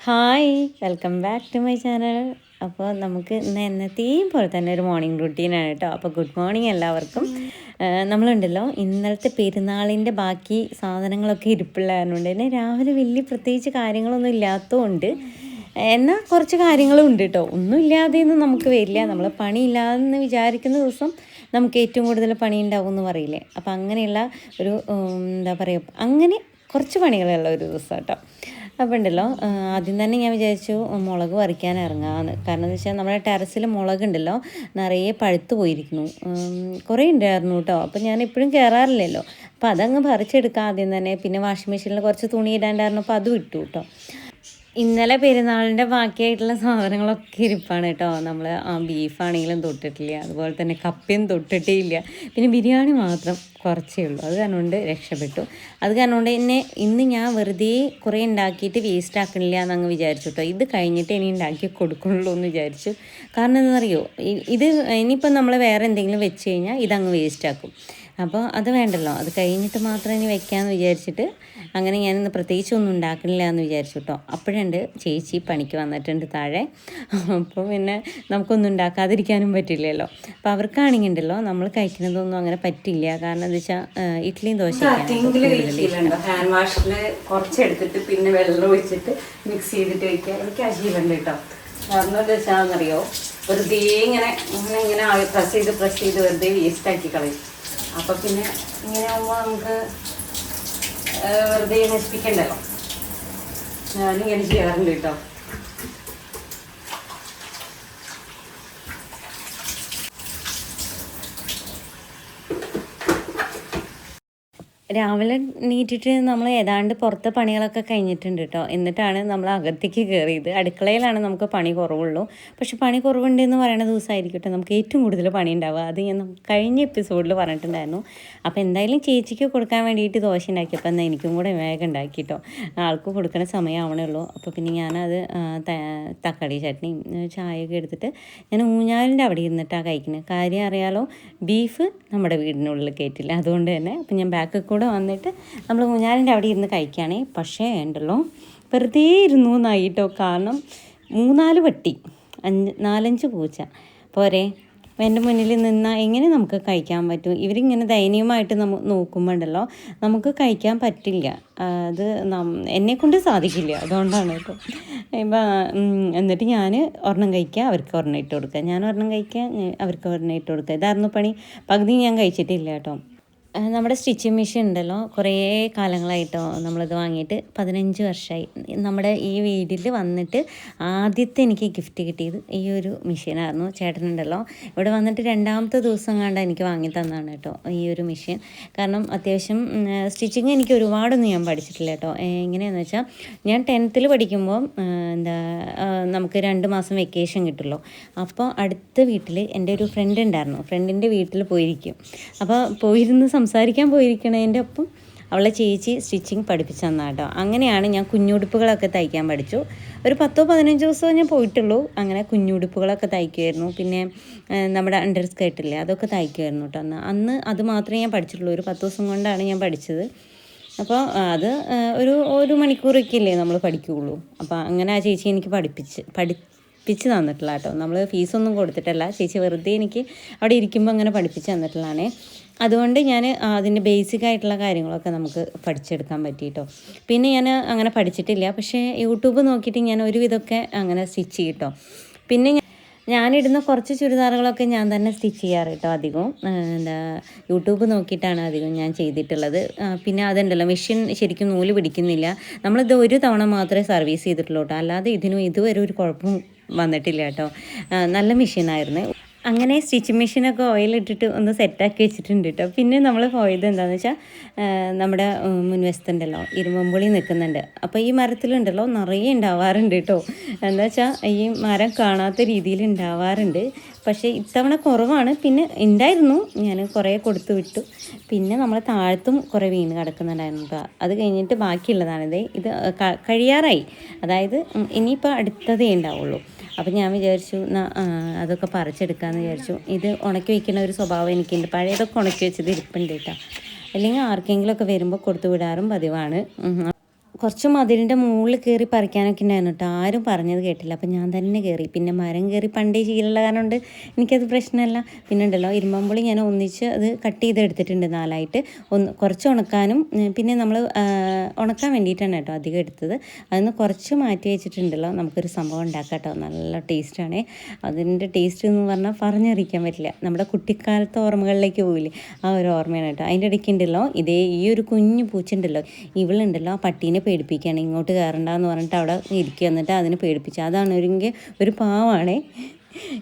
Hi welcome back to my channel അപ്പോൾ നമുക്ക് ഇന്ന് എന്നത്തെയും പോലെ തന്നെ ഒരു മോർണിംഗ് റുട്ടീനാണ് കേട്ടോ. അപ്പോൾ ഗുഡ് മോർണിംഗ് എല്ലാവർക്കും. നമ്മളുണ്ടല്ലോ ഇന്നലത്തെ പെരുന്നാളിന്റെ ബാക്കി സാധനങ്ങളൊക്കെ ഇരിപ്പുള്ളതുകൊണ്ട് തന്നെ രാവിലെ വലിയ പ്രത്യേകിച്ച് കാര്യങ്ങളൊന്നും ഇല്ലാത്തതുകൊണ്ട് എന്നാൽ കുറച്ച് കാര്യങ്ങളും ഉണ്ട് കേട്ടോ. ഒന്നും ഇല്ലാതെയൊന്നും നമുക്ക് വരില്ല. നമ്മൾ പണിയില്ലാതെന്ന് വിചാരിക്കുന്ന ദിവസം നമുക്ക് ഏറ്റവും കൂടുതൽ പണി ഉണ്ടാവും എന്ന് പറയില്ലേ? അപ്പം അങ്ങനെയുള്ള ഒരു എന്താ പറയുക അങ്ങനെ കുറച്ച് പണികളുള്ള ഒരു ദിവസം കേട്ടോ അപ്പോൾ ഉണ്ടല്ലോ ആദ്യം തന്നെ ഞാൻ വിചാരിച്ചു മുളക് പറിക്കാൻ ഇറങ്ങാമെന്ന് കാരണം എന്ന് വെച്ചാൽ നമ്മുടെ ടെറസിൽ മുളക് ഉണ്ടല്ലോ നിറയെ പഴുത്ത് പോയിരിക്കുന്നു. കുറേ ഉണ്ടായിരുന്നു കേട്ടോ. അപ്പോൾ ഞാൻ എപ്പോഴും കയറാറില്ലല്ലോ അപ്പോൾ അതങ്ങ് പറിച്ചെടുക്കാം ആദ്യം തന്നെ പിന്നെ വാഷിംഗ് മെഷീനിൽ കുറച്ച് തുണി ഇടാണ്ടായിരുന്നു. അപ്പോൾ അത് വിട്ടു കേട്ടോ. ഇന്നലെ പെരുന്നാളിന്റെ ബാക്കിയായിട്ടുള്ള സാധനങ്ങളൊക്കെ ഇരിപ്പാണ് കേട്ടോ. നമ്മൾ ആ ബീഫാണെങ്കിലും തൊട്ടിട്ടില്ല. അതുപോലെ തന്നെ കപ്പയും തൊട്ടിട്ടില്ല. പിന്നെ ബിരിയാണി മാത്രം കുറച്ചേ ഉള്ളൂ. അത് കാരണം രക്ഷപ്പെട്ടു. അത് കാരണം കൊണ്ട് എന്നെ ഇന്ന് ഞാൻ വെറുതെ കുറേ ഉണ്ടാക്കിയിട്ട് വേസ്റ്റ് ആക്കണില്ല എന്നങ്ങ് വിചാരിച്ചു കേട്ടോ. ഇത് കഴിഞ്ഞിട്ട് ഇനി ഉണ്ടാക്കി കൊടുക്കുള്ളൂ എന്ന് വിചാരിച്ചു. കാരണം എന്താണെന്നറിയോ? ഇത് ഇനിയിപ്പോൾ നമ്മൾ വേറെ എന്തെങ്കിലും വെച്ച് കഴിഞ്ഞാൽ ഇതങ്ങ് വേസ്റ്റ് ആക്കും. അപ്പോൾ അത് വേണ്ടല്ലോ. അത് കഴിഞ്ഞിട്ട് മാത്രം ഇനി വെക്കാമെന്ന് വിചാരിച്ചിട്ട് അങ്ങനെ ഞാനിന്ന് പ്രത്യേകിച്ച് ഒന്നും ഉണ്ടാക്കണില്ല എന്ന് വിചാരിച്ചു കേട്ടോ. അപ്പോഴുണ്ട് ചേച്ചി പണിക്ക് വന്നിട്ടുണ്ട് താഴെ. അപ്പോൾ പിന്നെ നമുക്കൊന്നും ഉണ്ടാക്കാതിരിക്കാനും പറ്റില്ലല്ലോ. അപ്പോൾ അവർക്കാണെങ്കിൽ ഉണ്ടല്ലോ നമ്മൾ കഴിക്കുന്നതൊന്നും അങ്ങനെ പറ്റില്ല. കാരണം എന്താ വെച്ചാൽ ഇഡ്ഡലിയും ദോശ ഹാൻഡ് വാഷിൽ കുറച്ച് എടുത്തിട്ട് പിന്നെ വെള്ളം ഒഴിച്ചിട്ട് മിക്സ് ചെയ്തിട്ട് വയ്ക്കുക എനിക്ക് അശീലുണ്ട് കേട്ടോ. കാരണം എന്താ വെച്ചാൽ വെറുതെ ഇങ്ങനെ ഇങ്ങനെ ഇങ്ങനെ പ്രസ് ചെയ്ത് പ്രസ് ചെയ്ത് വെറുതെ വേസ്റ്റ് ആക്കി കളയും. അപ്പൊ പിന്നെ ഇങ്ങനെ ആകുമ്പോൾ നമുക്ക് വെറുതെ നശിപ്പിക്കണ്ടല്ലോ ഞാനിങ്ങനെ ചെയ്യാറുണ്ട് കേട്ടോ. രാവിലെ നീറ്റിട്ട് നമ്മൾ ഏതാണ്ട് പുറത്തെ പണികളൊക്കെ കഴിഞ്ഞിട്ടുണ്ട് കേട്ടോ എന്നിട്ടാണ് നമ്മൾ അകത്തേക്ക് കയറിയത് അടുക്കളയിലാണ് നമുക്ക് പണി കുറവുള്ളൂ. പക്ഷെ പണി കുറവുണ്ട് എന്ന് പറയുന്ന ദിവസമായിരിക്കും കേട്ടോ നമുക്ക് ഏറ്റവും കൂടുതൽ പണി ഉണ്ടാവുക. അത് ഞാൻ കഴിഞ്ഞ എപ്പിസോഡിൽ പറഞ്ഞിട്ടുണ്ടായിരുന്നു. അപ്പോൾ എന്തായാലും ചേച്ചിക്ക് കൊടുക്കാൻ വേണ്ടിയിട്ട് ദോശ ഉണ്ടാക്കിയപ്പോൾ എന്നാൽ എനിക്കും കൂടെ വേഗം ഉണ്ടാക്കി കേട്ടോ ആൾക്ക് കൊടുക്കുന്ന സമയമാവണേ ഉള്ളൂ. അപ്പോൾ പിന്നെ ഞാനത് തക്കാളി ചട്നിയും ആ, ചായയൊക്കെ എടുത്തിട്ട് ഞാൻ ഊഞ്ഞാലിന്റെ അവിടെ ഇരുന്നിട്ടാണ് കഴിക്കുന്നത് കാര്യം അറിയാലോ ബീഫ് നമ്മുടെ വീടിനുള്ളിൽ കയറ്റില്ല അതുകൊണ്ട് തന്നെ അപ്പോൾ ഞാൻ ബാക്കിൽ കൂടെ വന്നിട്ട് നമ്മൾ ഊഞ്ഞാലിന്റെ അവിടെ ഇരുന്ന് കഴിക്കുകയാണേ പക്ഷേ ഉണ്ടല്ലോ വെറുതെ ഇരുന്നു എന്നായിട്ടോ. കാരണം മൂന്നാൽ പട്ടി അഞ്ച് നാലഞ്ച് പൂച്ച. പോരെ എന്റെ മുന്നിൽ നിന്നാൽ എങ്ങനെ നമുക്ക് കഴിക്കാൻ പറ്റും? ഇവരിങ്ങനെ ദയനീയമായിട്ട് നമ്മ നോക്കുമ്പോൾ ഉണ്ടല്ലോ നമുക്ക് കഴിക്കാൻ പറ്റില്ല. അത് എന്നെ കൊണ്ട് സാധിക്കില്ല. അതുകൊണ്ടാണ് കേട്ടോ. ഇപ്പം എന്നിട്ട് ഞാൻ ഒരെണ്ണം കഴിക്കുക അവർക്ക് ഒരെണ്ണം ഇട്ട് കൊടുക്കുക ഞാൻ ഒരെണ്ണം കഴിക്കുക അവർക്ക് ഒരെണ്ണം ഇട്ട് കൊടുക്കുക ഇതായിരുന്നു പണി. പകുതി ഞാൻ കഴിച്ചിട്ടില്ല കേട്ടോ. നമ്മുടെ സ്റ്റിച്ചിങ് മെഷീൻ ഉണ്ടല്ലോ. കുറേ കാലങ്ങളായിട്ടോ നമ്മളിത് വാങ്ങിയിട്ട്. പതിനഞ്ച് വർഷമായി നമ്മുടെ ഈ വീട്ടിൽ വന്നിട്ട് ആദ്യത്തെ എനിക്ക് ഗിഫ്റ്റ് കിട്ടിയത് ഈ ഒരു മെഷീനായിരുന്നു ചേട്ടനുണ്ടല്ലോ. ഇവിടെ വന്നിട്ട് രണ്ടാമത്തെ ദിവസം കണ്ട എനിക്ക് വാങ്ങി തന്നാണ് കേട്ടോ ഈ ഒരു മെഷീൻ. കാരണം അത്യാവശ്യം സ്റ്റിച്ചിങ് എനിക്ക് ഒരുപാടൊന്നും ഞാൻ പഠിച്ചിട്ടില്ല കേട്ടോ. എങ്ങനെയാണെന്ന് വെച്ചാൽ ഞാൻ ടെൻത്തിൽ പഠിക്കുമ്പോൾ എന്താ നമുക്ക് രണ്ട് മാസം വെക്കേഷൻ കിട്ടുമല്ലോ അപ്പോൾ അടുത്ത വീട്ടിൽ എന്റെ ഒരു ഫ്രണ്ട് ഉണ്ടായിരുന്നു. ഫ്രണ്ടിന്റെ വീട്ടിൽ പോയിരിക്കും. അപ്പോൾ പോയിരുന്ന് സംസാരിക്കാൻ പോയിരിക്കണതിന്റെ ഒപ്പം അവളെ ചേച്ചി സ്റ്റിച്ചിങ് പഠിപ്പിച്ചു തന്നാട്ടോ. അങ്ങനെയാണ് ഞാൻ കുഞ്ഞുടുപ്പുകളൊക്കെ തയ്ക്കാൻ പഠിച്ചു. ഒരു പത്തോ പതിനഞ്ചോ ദിവസമോ ഞാൻ പോയിട്ടുള്ളൂ. അങ്ങനെ കുഞ്ഞുടുപ്പുകളൊക്കെ തയ്ക്കുമായിരുന്നു പിന്നെ നമ്മുടെ അണ്ടർ സ്കേർട്ടില്ലേ അതൊക്കെ തയ്ക്കുമായിരുന്നു കേട്ടോ അന്ന്. അന്ന് അത് മാത്രമേ ഞാൻ പഠിച്ചിട്ടുള്ളൂ. ഒരു പത്ത് ദിവസം കൊണ്ടാണ് ഞാൻ പഠിച്ചത്. അപ്പോൾ അത് ഒരു ഒരു മണിക്കൂറൊക്കെ അല്ലേ നമ്മൾ പഠിക്കുകയുള്ളൂ. അപ്പോൾ അങ്ങനെ ആ ചേച്ചി എനിക്ക് പഠിപ്പിച്ച് പഠിപ്പിച്ച് തന്നിട്ടില്ല കേട്ടോ. നമ്മൾ ഫീസൊന്നും കൊടുത്തിട്ടല്ല. ചേച്ചി വെറുതെ എനിക്ക് അവിടെ ഇരിക്കുമ്പോൾ അങ്ങനെ പഠിപ്പിച്ച് തന്നിട്ടുള്ളതാണേ. അതുകൊണ്ട് ഞാൻ അതിന്റെ ബേസിക് ആയിട്ടുള്ള കാര്യങ്ങളൊക്കെ നമുക്ക് പഠിച്ചെടുക്കാൻ പറ്റിയിട്ടോ പിന്നെ ഞാൻ അങ്ങനെ പഠിച്ചിട്ടില്ല. പക്ഷേ യൂട്യൂബ് നോക്കിയിട്ട് ഞാൻ ഒരുവിധമൊക്കെ അങ്ങനെ സ്റ്റിച്ച് ചെയ്യട്ടോ. പിന്നെ ഞാനിടുന്ന കുറച്ച് ചുരിദാറുകളൊക്കെ ഞാൻ തന്നെ സ്റ്റിച്ച് ചെയ്യാറ് കേട്ടോ അധികവും എന്താ യൂട്യൂബ് നോക്കിയിട്ടാണ് അധികം ഞാൻ ചെയ്തിട്ടുള്ളത്. പിന്നെ അതുണ്ടല്ലോ മെഷീൻ ശരിക്കും നൂൽ പിടിക്കുന്നില്ല. നമ്മളിത് ഒരു തവണ മാത്രമേ സർവീസ് ചെയ്തിട്ടുള്ളൂ കേട്ടോ. അല്ലാതെ ഇതിനും ഇതുവരെ ഒരു കുഴപ്പവും വന്നിട്ടില്ല കേട്ടോ. നല്ല മെഷീനായിരുന്നു. അങ്ങനെ സ്റ്റിച്ചിങ് മെഷീനൊക്കെ ഓയിലിട്ടിട്ട് ഒന്ന് സെറ്റാക്കി വെച്ചിട്ടുണ്ട് കേട്ടോ പിന്നെ നമ്മൾ പോയത് എന്താണെന്ന് വെച്ചാൽ നമ്മുടെ മുൻവശത്തുണ്ടല്ലോ ഇരുമ്പുളി നിൽക്കുന്നുണ്ട്. അപ്പോൾ ഈ മരത്തിലുണ്ടല്ലോ നിറയെ ഉണ്ടാവാറുണ്ട് കേട്ടോ എന്താ വെച്ചാൽ ഈ മരം കാണാത്ത രീതിയിൽ ഉണ്ടാവാറുണ്ട്. പക്ഷേ ഇത്തവണ കുറവാണ്. പിന്നെ ഉണ്ടായിരുന്നു ഞാൻ കുറേ കൊടുത്തു വിട്ടു. പിന്നെ നമ്മൾ താഴത്തും കുറേ വീണ് കിടക്കുന്നുണ്ടായിരുന്നു കേട്ടോ അത് കഴിഞ്ഞിട്ട് ബാക്കിയുള്ളതാണിത് ഇത് കഴിയാറായി. അതായത് ഇനിയിപ്പോൾ അടുത്തതേ ഉണ്ടാവുള്ളൂ. അപ്പം ഞാൻ വിചാരിച്ചു അതൊക്കെ പറിച്ചെടുക്കാമെന്ന് വിചാരിച്ചു. ഇത് ഉണക്കി വയ്ക്കുന്ന ഒരു സ്വഭാവം എനിക്കുണ്ട്. പഴയതൊക്കെ ഉണക്കി വെച്ചത് ഇരിപ്പുണ്ട് കേട്ടോ അല്ലെങ്കിൽ ആർക്കെങ്കിലുമൊക്കെ വരുമ്പോൾ കൊടുത്തു വിടാറും പതിവാണ്. കുറച്ച് മതിലിന്റെ മുകളിൽ കയറി പറിക്കാനൊക്കെ ഉണ്ടായിരുന്നു കേട്ടോ. ആരും പറഞ്ഞത് കേട്ടില്ല. അപ്പം ഞാൻ തന്നെ കയറി. പിന്നെ മരം കയറി പണ്ടേ ശീലമുള്ള കാരണം കൊണ്ട് എനിക്കത് പ്രശ്നമല്ല. പിന്നെ ഉണ്ടല്ലോ ഇരുമ്പമ്പുളി ഞാൻ ഒന്നിച്ച് അത് കട്ട് ചെയ്തെടുത്തിട്ടുണ്ട് നാലായിട്ട്. ഒന്ന് കുറച്ച് ഉണക്കാനും പിന്നെ നമ്മൾ ഉണക്കാൻ വേണ്ടിയിട്ടാണ് കേട്ടോ അധികം എടുത്തത്. അതിന് കുറച്ച് മാറ്റി വെച്ചിട്ടുണ്ടല്ലോ. നമുക്കൊരു സംഭവം ഉണ്ടാക്കാം കേട്ടോ. നല്ല ടേസ്റ്റാണ്. അതിന്റെ ടേസ്റ്റ് എന്ന് പറഞ്ഞാൽ പറഞ്ഞറിയിക്കാൻ പറ്റില്ല. നമ്മുടെ കുട്ടിക്കാലത്തെ ഓർമ്മകളിലേക്ക് പോകില്ലേ ആ ഒരു ഓർമ്മയാണ് കേട്ടോ. അതിന്റെ ഇടയ്ക്ക് ഉണ്ടല്ലോ ഇതേ ഈ ഒരു കുഞ്ഞു പൂച്ചുണ്ടല്ലോ ഇവളുണ്ടല്ലോ ആ പട്ടീനെ പേടിപ്പിക്കുകയാണ്. ഇങ്ങോട്ട് കയറണ്ടെന്ന് പറഞ്ഞിട്ട് അവിടെ ഇരിക്കുക എന്നിട്ട് അതിനെ പേടിപ്പിച്ചു. അതാണ് ഒരു പാവാണേ.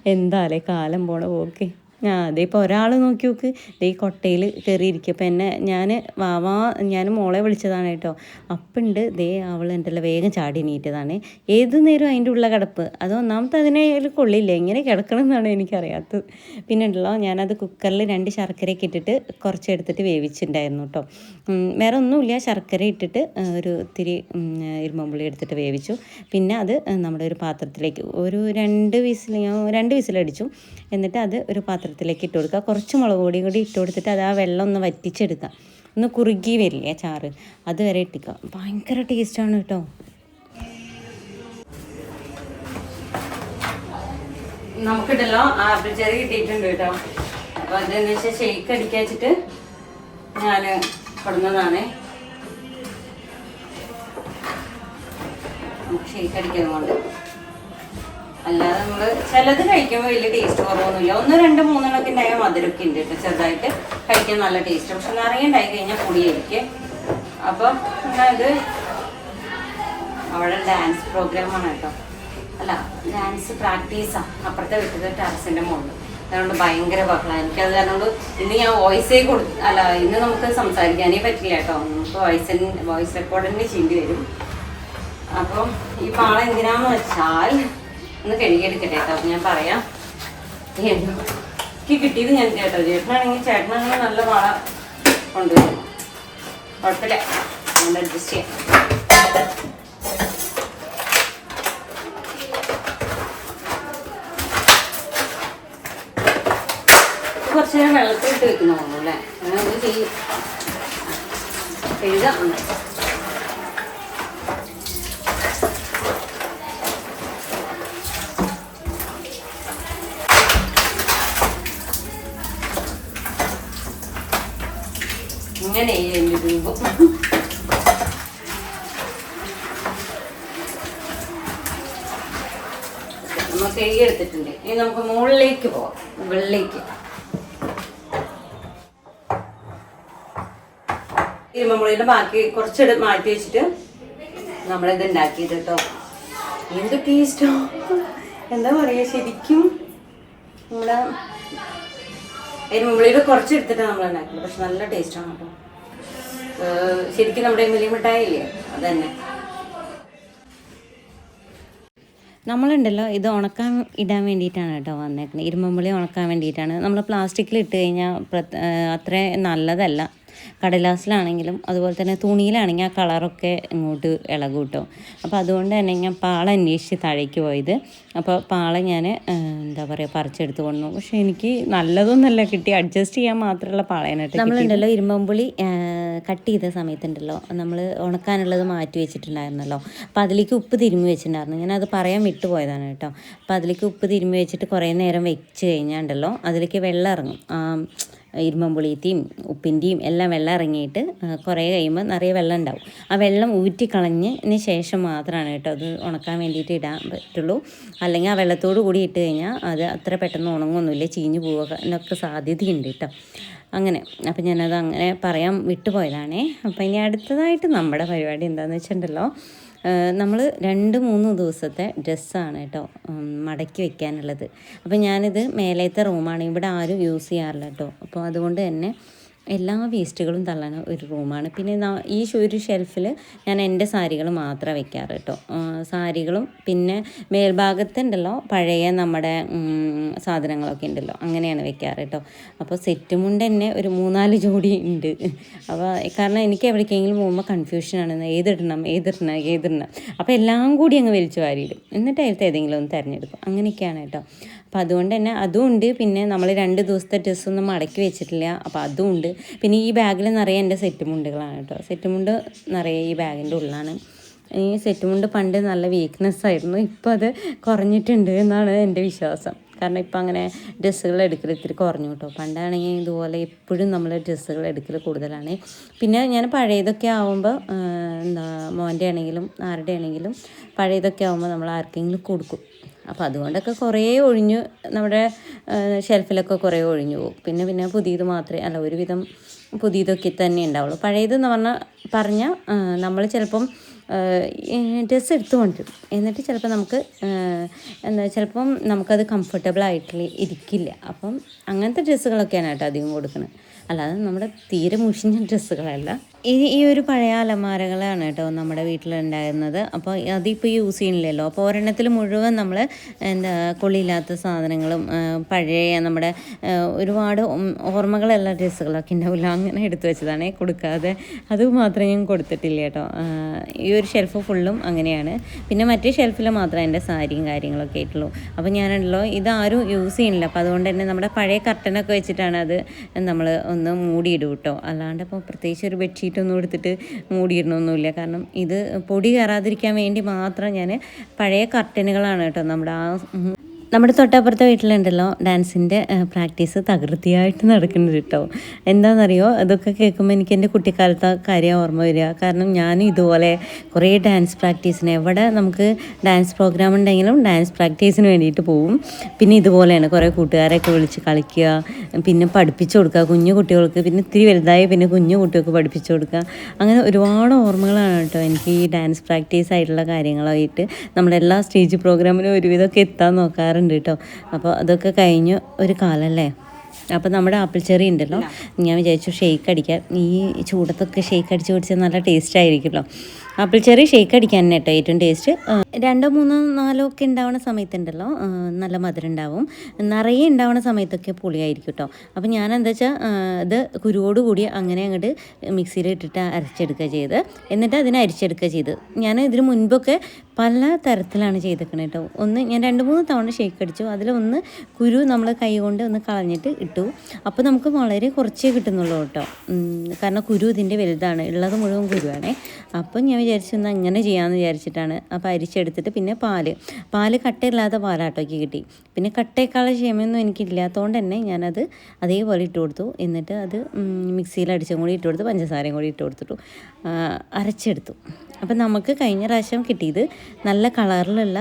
എന്താലേ കാലം പോണ പോക്ക്. ആ അതേ ഇപ്പോൾ ഒരാൾ നോക്കി നോക്ക്. ഈ കൊട്ടയിൽ കയറിയിരിക്കും അപ്പം എന്നെ ഞാൻ വാവാ ഞാൻ മോളെ വിളിച്ചതാണ് കേട്ടോ. അപ്പുണ്ട് ദേ അവൾ എന്റെ വേഗം ചാടി നീറ്റതാണ് ഏത് നേരം അതിന്റെ ഉള്ള കിടപ്പ്. അത് ഒന്നാമത്തെ അതിനെ കൊള്ളില്ല? എങ്ങനെ കിടക്കണം എന്നാണ് എനിക്കറിയാത്തത്. പിന്നെ ഉണ്ടല്ലോ ഞാനത് കുക്കറിൽ രണ്ട് ശർക്കരയൊക്കെ ഇട്ടിട്ട് കുറച്ച് എടുത്തിട്ട് വേവിച്ചിട്ടുണ്ടായിരുന്നു കേട്ടോ. വേറെ ഒന്നുമില്ല. ശർക്കര ഇട്ടിട്ട് ഒരു ഇത്തിരി ഉം, ഇരുമ്പുള്ളി എടുത്തിട്ട് വേവിച്ചു. പിന്നെ അത് നമ്മുടെ ഒരു പാത്രത്തിലേക്ക് ഒരു രണ്ട് വിസിൽ ഞാൻ രണ്ട് വിസിലടിച്ചു. എന്നിട്ട് അത് ഒരു പാത്രത്തിലേക്ക് ഇട്ട് കൊടുക്കുക. കുറച്ച് മുളക് പൊടി കൂടി ഇട്ട് കൊടുത്തിട്ട് അത് ആ വെള്ളം ഒന്ന് വറ്റിച്ചെടുക്കുക. ഒന്ന് കുറുകി വരില്ലേ ചാറ്? അത് വരെ ഇട്ടിക്കുക. ഭയങ്കര ടേസ്റ്റാണ് കേട്ടോ. നമുക്കിട്ടല്ലോ ആപ്പിൾ ചെറി കിട്ടിയിട്ടുണ്ട് കേട്ടോ. അപ്പൊ അതെന്ന് വെച്ചാൽ ഷെയ്ക്ക് അടിക്കാൻ വെച്ചിട്ട് ഞാൻ കൊടുന്നതാണ് ഷെയ്ക്ക് അടിക്കുന്നത് കൊണ്ട് അല്ലാതെ നമ്മൾ ചിലത് കഴിക്കുമ്പോൾ വലിയ ടേസ്റ്റ് കുറവൊന്നുമില്ല. ഒന്ന് രണ്ട് മൂന്നെണ്ണൊക്കെ ഉണ്ടായാൽ മധുരമൊക്കെ ഉണ്ട് കേട്ടോ ചെറുതായിട്ട് കഴിക്കാൻ നല്ല ടേസ്റ്റ് പക്ഷെ നിറയെ ഉണ്ടായി കഴിഞ്ഞാൽ പൊടിയായിരിക്കും. അപ്പം ഇത് അവിടെ ഡാൻസ് പ്രോഗ്രാമാണ് കേട്ടോ. അല്ല ഡാൻസ് പ്രാക്ടീസാ അപ്പുറത്തെ വീട്ടിലെ ടെറസിന്റെ മുകളിൽ അതുകൊണ്ട് ഭയങ്കര ബഹളം. എനിക്കത് കാരണം കൊണ്ട് ഇന്ന് ഞാൻ വോയിസേ കൊടു അല്ല ഇന്ന് നമുക്ക് സംസാരിക്കാനേ പറ്റില്ല കേട്ടോ. നമുക്ക് വോയിസ് വോയിസ് റെക്കോർഡിന് ചെയ്യേണ്ടി വരും. അപ്പം ഈ പാള എന്തിനാന്ന് വെച്ചാൽ ഒന്ന് കഴുകിയെടുക്കട്ടെ കേട്ടോ. ഞാൻ പറയാം. എനിക്ക് കിട്ടിയത് ഞാൻ കേട്ടോ ചേട്ടനാണെങ്കിൽ ചേട്ടനാണെങ്കിൽ നല്ല വള കൊണ്ടുവരും കുഴപ്പമില്ല. അതുകൊണ്ട് അഡ്ജസ്റ്റ് ചെയ്യാം. കുറച്ച് നേരം വെള്ളത്തിലിട്ട് വെക്കുന്ന തോന്നുന്നു അല്ലേ? അങ്ങനെ ചെയ്യും. എഴുതാം. ഇങ്ങനെ എന്റെ രൂപം നമുക്ക് എഴുതിയെടുത്തിട്ടുണ്ട് ഇനി നമുക്ക് മുകളിലേക്ക് പോവാം. മുകളിലേക്ക്. ഇരുമ്പുളിയുടെ ബാക്കി കുറച്ചെടു മാറ്റി വെച്ചിട്ട് നമ്മളിത് ഉണ്ടാക്കിയത് കേട്ടോ. എന്ത് ടേസ്റ്റോ എന്താ പറയുക ശരിക്കും നമ്മുടെ ഇരുമ്പുളിയുടെ കുറച്ച് എടുത്തിട്ടാണ് നമ്മൾ ഉണ്ടാക്കിയത്. പക്ഷെ നല്ല ടേസ്റ്റാണ് കേട്ടോ. ശരിക്കും നമ്മുടെ മിലി അതന്നെ. നമ്മളുണ്ടല്ലോ ഇത് ഉണക്കാൻ ഇടാൻ വേണ്ടിയിട്ടാണ് കേട്ടോ വന്നേക്കുന്നത്. ഇരുമ്പുളി ഉണക്കാൻ വേണ്ടിയിട്ടാണ്. നമ്മൾ പ്ലാസ്റ്റിക്കിൽ ഇട്ട് കഴിഞ്ഞാൽ അത്ര നല്ലതല്ല. കടലാസിലാണെങ്കിലും അതുപോലെ തന്നെ തുണിയിലാണെങ്കിൽ ആ കളറൊക്കെ ഇങ്ങോട്ട് ഇളകും കേട്ടോ. അപ്പോൾ അതുകൊണ്ട് തന്നെ ഞാൻ പാള അന്വേഷിച്ച് താഴേക്ക് പോയത്. അപ്പോൾ പാള ഞാൻ എന്താ പറയുക പറിച്ചെടുത്ത് കൊണ്ടു പക്ഷേ എനിക്ക് നല്ലതൊന്നല്ല കിട്ടി. അഡ്ജസ്റ്റ് ചെയ്യാൻ മാത്രമുള്ള പാളയനായിട്ട് നമ്മളുണ്ടല്ലോ ഇരുമ്പമ്പുളി കട്ട് ചെയ്ത സമയത്തുണ്ടല്ലോ നമ്മൾ ഉണക്കാനുള്ളത് മാറ്റി വെച്ചിട്ടുണ്ടായിരുന്നല്ലോ. അപ്പോൾ അതിലേക്ക് ഉപ്പ് തിരുമ്മി വെച്ചിട്ടുണ്ടായിരുന്നു. ഞാൻ അത് പറയാൻ വിട്ടുപോയതാണ് കേട്ടോ. അപ്പോൾ അതിലേക്ക് ഉപ്പ് തിരുമ്മി വെച്ചിട്ട് കുറേ നേരം വെച്ച് കഴിഞ്ഞാണ്ടല്ലോ അതിലേക്ക് വെള്ളം ഇറങ്ങും. ഇരുമ്പമ്പുളിയത്തെയും ഉപ്പിന്റെയും എല്ലാം വെള്ളം ഇറങ്ങിയിട്ട് കുറേ കഴിയുമ്പോൾ നിറയെ വെള്ളം ഉണ്ടാവും. ആ വെള്ളം ഊറ്റിക്കളഞ്ഞതിന് ശേഷം മാത്രമാണ് കേട്ടോ അത് ഉണക്കാൻ വേണ്ടിയിട്ട് ഇടാൻ പറ്റുള്ളൂ. അല്ലെങ്കിൽ ആ വെള്ളത്തോട് കൂടി ഇട്ട് കഴിഞ്ഞാൽ അത് അത്ര പെട്ടെന്ന് ഉണങ്ങൊന്നുമില്ല ചീഞ്ഞു പോകാനൊക്കെ സാധ്യതയുണ്ട് കേട്ടോ. അങ്ങനെ അപ്പം ഞാനത് അങ്ങനെ പറയാൻ വിട്ടുപോയതാണേ. അപ്പം ഇനി അടുത്തതായിട്ട് നമ്മുടെ പരിപാടി എന്താണെന്ന് വെച്ചിട്ടുണ്ടല്ലോ? നമ്മൾ രണ്ട് മൂന്ന് ദിവസത്തെ ഡ്രസ്സാണ് കേട്ടോ മടക്കി വെക്കാനുള്ളത്. അപ്പം ഞാനിത് മേലത്തെ റൂമാണ് ഇവിടെ ആരും യൂസ് ചെയ്യാറില്ല കേട്ടോ. അപ്പോൾ അതുകൊണ്ട് തന്നെ എല്ലാ വേസ്റ്റുകളും തള്ളാൻ ഒരു റൂമാണ്. പിന്നെ ഈ ഒരു ഷെൽഫിൽ ഞാൻ എന്റെ സാരികൾ മാത്രം വെക്കാറ് കേട്ടോ സാരികളും പിന്നെ മേൽഭാഗത്തുണ്ടല്ലോ പഴയ നമ്മുടെ സാധനങ്ങളൊക്കെ ഉണ്ടല്ലോ അങ്ങനെയാണ് വെക്കാറ് കേട്ടോ അപ്പോൾ സെറ്റ് മുണ്ട് തന്നെ ഒരു മൂന്നാൽ ജോഡി ഉണ്ട്. അപ്പോൾ കാരണം എനിക്ക് എവിടേക്കെങ്കിലും പോകുമ്പോൾ കൺഫ്യൂഷനാണ് ഏതിടണം ഏതിടണം ഏതിടണം. അപ്പോൾ എല്ലാം കൂടി അങ്ങ് വലിച്ചു വാരിയിടും. എന്നിട്ട് അതിലത്തെ ഏതെങ്കിലും ഒന്ന് തിരഞ്ഞെടുക്കും. അങ്ങനെയൊക്കെയാണ് കേട്ടോ അപ്പോൾ അതുകൊണ്ട് തന്നെ അതും ഉണ്ട്. പിന്നെ നമ്മൾ രണ്ട് ദിവസത്തെ ഡ്രസ്സൊന്നും മടക്കി വെച്ചിട്ടില്ല. അപ്പോൾ അതും ഉണ്ട്. പിന്നെ ഈ ബാഗിൽ നിറയെ എന്റെ സെറ്റ് മുണ്ടുകളാണ് കേട്ടോ. സെറ്റ് മുണ്ട് നിറയെ ഈ ബാഗിന്റെ ഉള്ളിലാണ് ഈ സെറ്റ് മുണ്ട് പണ്ട് നല്ല വീക്ക്നെസ് ആയിരുന്നു. ഇപ്പോൾ അത് കുറഞ്ഞിട്ടുണ്ട് എന്നാണ് എന്റെ വിശ്വാസം. കാരണം ഇപ്പം അങ്ങനെ ഡ്രസ്സുകൾ എടുക്കൽ ഇത്തിരി കുറഞ്ഞു കേട്ടോ. പണ്ടാണെങ്കിൽ ഇതുപോലെ എപ്പോഴും നമ്മൾ ഡ്രസ്സുകൾ എടുക്കൽ കൂടുതലാണ്. പിന്നെ ഞാൻ പഴയതൊക്കെ ആവുമ്പോൾ എന്താ മോന്റെ ആണെങ്കിലും ആരുടെ ആണെങ്കിലും പഴയതൊക്കെ ആവുമ്പോൾ നമ്മൾ ആർക്കെങ്കിലും കൊടുക്കും. അപ്പോൾ അതുകൊണ്ടൊക്കെ കുറേ ഒഴിഞ്ഞു നമ്മുടെ ഷെൽഫിലൊക്കെ കുറേ ഒഴിഞ്ഞു പോകും. പിന്നെ പിന്നെ പുതിയത് മാത്രമേ അല്ല ഒരുവിധം പുതിയതൊക്കെ തന്നെ ഉണ്ടാവുള്ളൂ. പഴയതെന്ന് പറഞ്ഞാൽ പറഞ്ഞാൽ നമ്മൾ ചിലപ്പം ഡ്രസ്സ് എടുത്തു കൊണ്ടുവരും. എന്നിട്ട് ചിലപ്പോൾ നമുക്ക് എന്താ ചിലപ്പം നമുക്കത് കംഫർട്ടബിൾ ആയിട്ട് ഇരിക്കില്ല. അപ്പം അങ്ങനത്തെ ഡ്രസ്സുകളൊക്കെയാണ് കേട്ടോ അധികം കൊടുക്കുന്നത് അല്ലാതെ നമ്മുടെ തീരെ മുഷിഞ്ഞ ഡ്രസ്സുകളല്ല. ഇനി ഈ ഒരു പഴയ അലമാരകളാണ് കേട്ടോ നമ്മുടെ വീട്ടിലുണ്ടായിരുന്നത്. അപ്പോൾ അതിപ്പോൾ യൂസ് ചെയ്യണില്ലല്ലോ അപ്പോൾ ഒരെണ്ണത്തിൽ മുഴുവൻ നമ്മൾ എന്താ കൊള്ളിയില്ലാത്ത സാധനങ്ങളും പഴയ നമ്മുടെ ഒരുപാട് ഓർമ്മകളുള്ള ഡ്രസ്സുകളൊക്കെ ഉണ്ടാവില്ല. അങ്ങനെ എടുത്തു വെച്ചതാണ്. കൊടുക്കാതെ അത് മാത്രമേ ഞാൻ കൊടുത്തിട്ടില്ല കേട്ടോ. ഈ ഒരു ഷെൽഫ് ഫുള്ളും അങ്ങനെയാണ്. പിന്നെ മറ്റേ ഷെൽഫിൽ മാത്രമേ എന്റെ സാരിയും കാര്യങ്ങളൊക്കെ ആയിട്ടുള്ളൂ. അപ്പോൾ ഞാനുണ്ടല്ലോ ഇതാരും യൂസ് ചെയ്യണില്ല അപ്പോൾ അതുകൊണ്ട് തന്നെ നമ്മുടെ പഴയ കർട്ടനൊക്കെ വെച്ചിട്ടാണ് അത് നമ്മൾ ഒന്ന് മൂടിയിടും കേട്ടോ അല്ലാണ്ട് ഇപ്പോൾ പ്രത്യേകിച്ച് ഒരു ബെഡ്ഷീറ്റൊന്നും എടുത്തിട്ട് മൂടിയിടണമൊന്നുമില്ല കാരണം ഇത് പൊടി കയറാതിരിക്കാൻ വേണ്ടി മാത്രം ഞാൻ പഴയ കർട്ടനുകളാണ് കേട്ടോ നമ്മുടെ ആ നമ്മുടെ തൊട്ടപ്പുറത്തെ വീട്ടിലുണ്ടല്ലോ ഡാൻസിന്റെ പ്രാക്ടീസ് തകൃതിയായിട്ട് നടക്കുന്നുണ്ട് കേട്ടോ. എന്താണെന്നറിയോ? അതൊക്കെ കേൾക്കുമ്പോൾ എനിക്ക് എന്റെ കുട്ടിക്കാലത്തെ കാര്യം ഓർമ്മ വരിക. കാരണം ഞാനും ഇതുപോലെ കുറേ ഡാൻസ് പ്രാക്ടീസിന് എവിടെ നമുക്ക് ഡാൻസ് പ്രോഗ്രാം ഉണ്ടെങ്കിലും ഡാൻസ് പ്രാക്ടീസിന് വേണ്ടിയിട്ട് പോവും. പിന്നെ ഇതുപോലെയാണ് കുറേ കൂട്ടുകാരെയൊക്കെ വിളിച്ച് കളിക്കുക പിന്നെ പഠിപ്പിച്ചു കൊടുക്കുക കുഞ്ഞു കുട്ടികൾക്ക് പിന്നെ ഇത്തിരി വലുതായി പിന്നെ കുഞ്ഞു കുട്ടികൾക്ക് പഠിപ്പിച്ചു കൊടുക്കുക. അങ്ങനെ ഒരുപാട് ഓർമ്മകളാണ് കേട്ടോ എനിക്ക് ഈ ഡാൻസ് പ്രാക്ടീസ് ആയിട്ടുള്ള കാര്യങ്ങളായിട്ട് നമ്മളെല്ലാ സ്റ്റേജ് പ്രോഗ്രാമിനും ഒരുവിധമൊക്കെ എത്താൻ നോക്കാറുണ്ട്. കേട്ടോ അപ്പോൾ അതൊക്കെ കഴിഞ്ഞു ഒരു കാലമല്ലേ അപ്പോൾ നമ്മുടെ ആപ്പിൾ ചെറി ഉണ്ടല്ലോ. ഞാൻ വിചാരിച്ചു ഷേക്ക് അടിക്കാം. ഈ ചൂടത്തൊക്കെ ഷേക്ക് അടിച്ച് കുടിച്ചാൽ നല്ല ടേസ്റ്റ് ആയിരിക്കുമല്ലോ. ആപ്പിൾ ചെറി ഷേക്ക് അടിക്കാൻ കേട്ടോ ഏറ്റവും ടേസ്റ്റ്. രണ്ടോ മൂന്നോ നാലോ ഒക്കെ ഉണ്ടാവുന്ന സമയത്തുണ്ടല്ലോ നല്ല മധുരം ഉണ്ടാവും. നിറയെ ഉണ്ടാവുന്ന സമയത്തൊക്കെ പുളിയായിരിക്കും കേട്ടോ. അപ്പോൾ ഞാൻ എന്താ വെച്ചാൽ ഇത് കുരുവോട് കൂടി അങ്ങനെ അങ്ങോട്ട് മിക്സിയിൽ ഇട്ടിട്ട് അരച്ചെടുക്കുക ചെയ്ത് എന്നിട്ട് അതിനെ അരിച്ചെടുക്കുക ചെയ്ത് ഞാൻ ഇതിന് മുൻപൊക്കെ പല തരത്തിലാണ് ചെയ്തേക്കണേ കേട്ടോ. ഒന്ന് ഞാൻ രണ്ട് മൂന്ന് തവണ ഷേക്ക് അടിച്ചു. അതിലൊന്ന് കുരു നമ്മൾ കൈ കൊണ്ട് ഒന്ന് കളഞ്ഞിട്ട് ഇട്ടു. അപ്പോൾ നമുക്ക് വളരെ കുറച്ചേ കിട്ടുന്നുള്ളൂ കേട്ടോ. കാരണം കുരു ഇതിന്റെ വലുതാണ്. ഉള്ളത് മുഴുവൻ കുരുവാണേ. അപ്പോൾ ഞാൻ വിചാരിച്ചു എന്നാൽ അങ്ങനെ ചെയ്യാമെന്ന് വിചാരിച്ചിട്ടാണ്. അപ്പോൾ അരിച്ചെടുത്തിട്ട് പിന്നെ പാൽ. പാൽ കട്ടയില്ലാത്ത പാലാട്ടോക്ക് കിട്ടി. പിന്നെ കട്ടയേക്കാളും ക്ഷമയൊന്നും എനിക്കില്ലാത്തതുകൊണ്ട് തന്നെ ഞാനത് അതേപോലെ ഇട്ട് കൊടുത്തു. എന്നിട്ട് അത് മിക്സിയിൽ അടിച്ചും കൂടി ഇട്ട് കൊടുത്ത് പഞ്ചസാരയും കൂടി ഇട്ട് കൊടുത്തിട്ടു. അരച്ചെടുത്തു. അപ്പം നമുക്ക് കഴിഞ്ഞ പ്രാവശ്യം കിട്ടിയത് നല്ല കളറിലുള്ള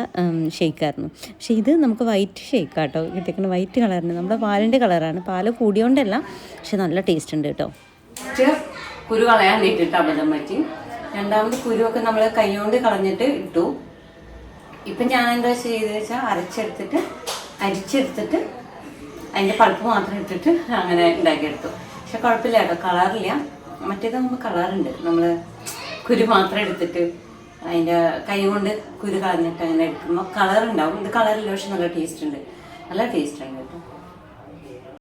ഷെയ്ക്കായിരുന്നു. പക്ഷേ ഇത് നമുക്ക് വൈറ്റ് ഷെയ്ക്ക് കേട്ടോ വൈറ്റ് കളറിന് നമ്മുടെ പാലിന്റെ കളറാണ്. പാൽ കൂടിയോണ്ടല്ല പക്ഷെ നല്ല ടേസ്റ്റ് ഉണ്ട് കേട്ടോ. കുരു കളയാൻ വേണ്ടിയിട്ട് അബദ്ധം പറ്റി. രണ്ടാമത് കുരുവൊക്കെ നമ്മൾ കൈകൊണ്ട് കളഞ്ഞിട്ട് ഇട്ടു. ഇപ്പം ഞാൻ എന്താ ചെയ്തത് വെച്ചാൽ അരച്ചെടുത്തിട്ട് അരിച്ചെടുത്തിട്ട് അതിന്റെ പൾപ്പ് മാത്രം ഇട്ടിട്ട് അങ്ങനെ ഉണ്ടാക്കിയെടുത്തു. പക്ഷെ കുഴപ്പമില്ല കേട്ടോ കളറില്ല. മറ്റേത് നമുക്ക് കളറുണ്ട്. നമ്മൾ കുരു മാത്രം എടുത്തിട്ട് അതിന്റെ കൈ കൊണ്ട് കുരു കളഞ്ഞിട്ട് അങ്ങനെ എടുക്കുമ്പോൾ കളറുണ്ടാവും. ഇത് കളറില്ല പക്ഷെ നല്ല ടേസ്റ്റ് ഉണ്ട്. നല്ല ടേസ്റ്റ് ഉണ്ട് കേട്ടോ.